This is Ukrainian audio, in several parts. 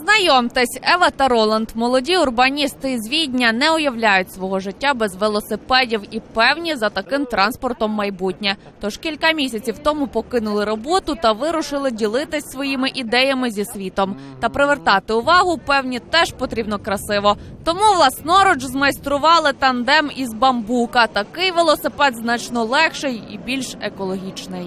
Знайомтесь, Ева та Роланд, молоді урбаністи із Відня, не уявляють свого життя без велосипедів і певні за таким транспортом майбутнє. Тож кілька місяців тому покинули роботу та вирушили ділитись своїми ідеями зі світом. Та привертати увагу певні теж потрібно красиво. Тому власноруч змайстрували тандем із бамбука. Такий велосипед значно легший і більш екологічний.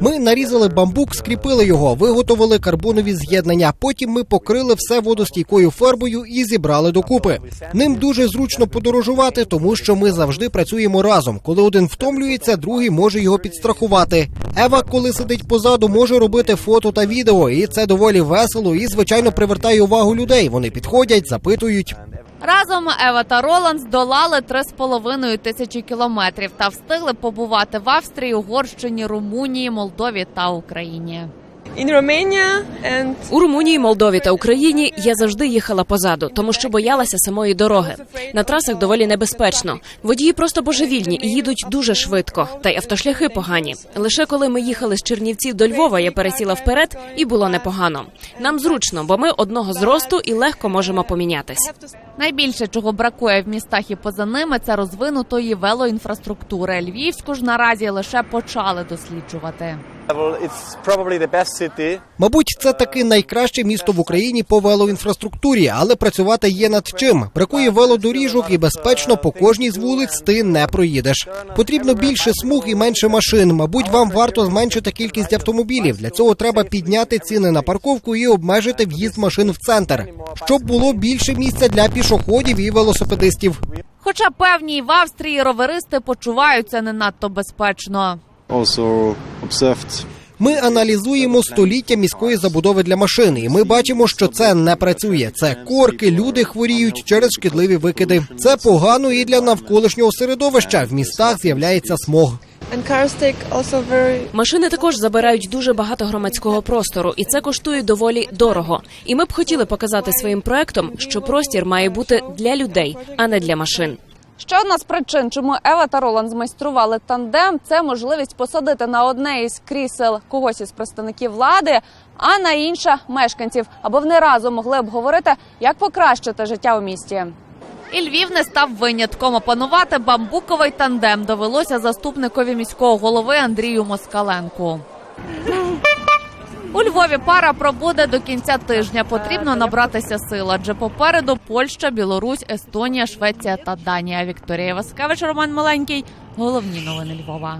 Ми нарізали бамбук, скріпили його, виготовили карбонові з'єднання. Потім ми покрили все водостійкою фарбою і зібрали докупи. Ним дуже зручно подорожувати, тому що ми завжди працюємо разом. Коли один втомлюється, другий може його підстрахувати. Ева, коли сидить позаду, може робити фото та відео, і це доволі весело і звичайно привертає увагу людей. Вони підходять, запитують. Разом Ева та Роланд здолали 3,5 тисячі кілометрів та встигли побувати в Австрії, Угорщині, Румунії, Молдові та Україні. У Румунії, Молдові та Україні я завжди їхала позаду, тому що боялася самої дороги. На трасах доволі небезпечно. Водії просто божевільні і їдуть дуже швидко, та й автошляхи погані. Лише коли ми їхали з Чернівців до Львова, я пересіла вперед, і було непогано. Нам зручно, бо ми одного зросту і легко можемо помінятись. Найбільше чого бракує в містах і поза ними, це розвинутої велоінфраструктури. Львівську ж наразі лише почали досліджувати. It's probably the best city. Мабуть, це таки найкраще місто в Україні по велоінфраструктурі, але працювати є над чим. Бракує велодоріжок і безпечно по кожній з вулиць ти не проїдеш. Потрібно більше смуг і менше машин. Мабуть, вам варто зменшити кількість автомобілів. Для цього треба підняти ціни на парковку і обмежити в'їзд машин в центр, щоб було більше місця для пішоходів і велосипедистів. Хоча певні в Австрії роверисти почуваються не надто безпечно. Ми аналізуємо століття міської забудови для машин, і ми бачимо, що це не працює. Це корки, люди хворіють через шкідливі викиди. Це погано і для навколишнього середовища. В містах з'являється смог. Машини також забирають дуже багато громадського простору, і це коштує доволі дорого. І ми б хотіли показати своїм проектом, що простір має бути для людей, а не для машин. Ще одна з причин, чому Ева та Роланд змайстрували тандем, це можливість посадити на одне із крісел когось із представників влади, а на інше мешканців, аби вони разом могли обговорити, як покращити життя у місті. І Львів не став винятком. Опанувати бамбуковий тандем довелося заступникові міського голови Андрію Москаленку. У Львові пара пробуде до кінця тижня. Потрібно набратися сил, адже попереду Польща, Білорусь, Естонія, Швеція та Данія. Вікторія Васкевич, Роман Маленький. Головні новини Львова.